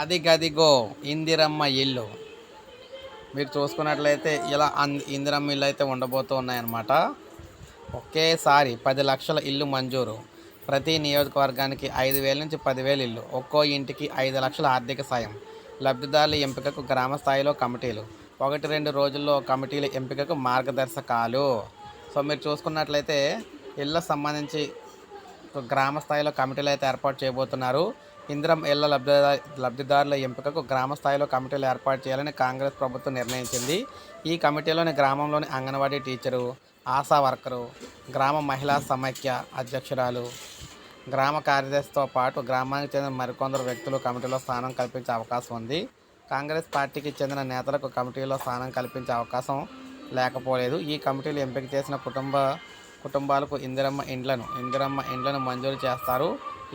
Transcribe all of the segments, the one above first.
అది గదిగో ఇందిరమ్మ ఇల్లు. మీరు చూసుకున్నట్లయితే ఇలా ఇందిరమ్మ ఇల్లు అయితే ఉండబోతూ ఉన్నాయన్నమాట ఒకేసారి పది లక్షల ఇల్లు మంజూరు. ప్రతి నియోజకవర్గానికి ఐదు వేల నుంచి పదివేలు ఇల్లు. ఒక్కో ఇంటికి ఐదు లక్షల ఆర్థిక సాయం. లబ్ధిదారుల ఎంపికకు గ్రామ స్థాయిలో కమిటీలు. ఒకటి రెండు రోజుల్లో కమిటీల ఎంపికకు మార్గదర్శకాలు. సో మీరు చూసుకున్నట్లయితే ఇళ్ళ సంబంధించి గ్రామ స్థాయిలో కమిటీలు అయితే ఏర్పాటు చేయబోతున్నారు. ఇందిరం ఇళ్ళ లబ్ధిదారు లబ్ధిదారుల ఎంపికకు గ్రామ స్థాయిలో కమిటీలు ఏర్పాటు చేయాలని కాంగ్రెస్ ప్రభుత్వం నిర్ణయించింది. ఈ కమిటీలోని గ్రామంలోని అంగన్వాడీ టీచరు ఆశా వర్కరు గ్రామ మహిళా సమైక్య అధ్యక్షురాలు గ్రామ కార్యదర్శితో పాటు గ్రామానికి చెందిన మరికొందరు వ్యక్తులు కమిటీలో స్థానం కల్పించే అవకాశం ఉంది. కాంగ్రెస్ పార్టీకి చెందిన నేతలకు కమిటీలో స్థానం కల్పించే అవకాశం లేకపోలేదు. ఈ కమిటీలు ఎంపిక చేసిన కుటుంబ కుటుంబాలకు ఇందిరమ్మ ఇండ్లను ఇందిరమ్మ ఇండ్లను మంజూరు చేస్తారు.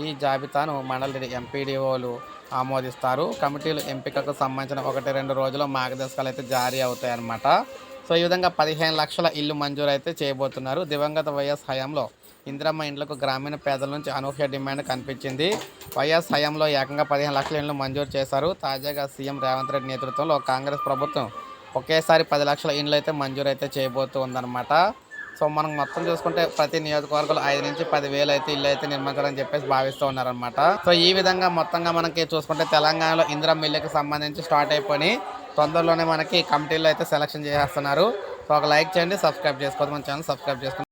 ఈ జాబితాను మండలి ఎంపీడీఓలు ఆమోదిస్తారు. కమిటీలు ఎంపికకు సంబంధించిన ఒకటి రెండు రోజుల్లో మార్గదర్శకాలు అయితే జారీ అవుతాయన్నమాట. సో ఈ విధంగా పదిహేను లక్షల ఇల్లు మంజూరు అయితే చేయబోతున్నారు. దివంగత వైఎస్ హయాంలో ఇందిరమ్మ ఇండ్లకు గ్రామీణ పేదల నుంచి అనూహ్య డిమాండ్ కనిపించింది. వైఎస్ హయాంలో ఏకంగా పదిహేను లక్షల ఇళ్ళు మంజూరు చేశారు. తాజాగా సీఎం రేవంత్ రెడ్డి నేతృత్వంలో కాంగ్రెస్ ప్రభుత్వం ఒకేసారి పది లక్షల ఇండ్లు అయితే మంజూరు అయితే చేయబోతూ ఉందన్నమాట. సో మనం మొత్తం చూసుకుంటే ప్రతి నియోజకవర్గంలో ఐదు నుంచి పదివేలు అయితే ఇల్లు అయితే నిర్మించాలని చెప్పేసి భావిస్తూ ఉన్నారనమాట సో ఈ విధంగా మొత్తంగా మనకి చూసుకుంటే తెలంగాణలో ఇందిరం ఇల్లుకి సంబంధించి స్టార్ట్ అయిపోయి తొందరలోనే మనకి కమిటీలో అయితే సెలక్షన్ చేసేస్తున్నారు. సో ఒక లైక్ చేయండి సబ్స్క్రైబ్ చేసుకోవద్దు మన ఛానల్ సబ్స్క్రైబ్ చేసుకోండి.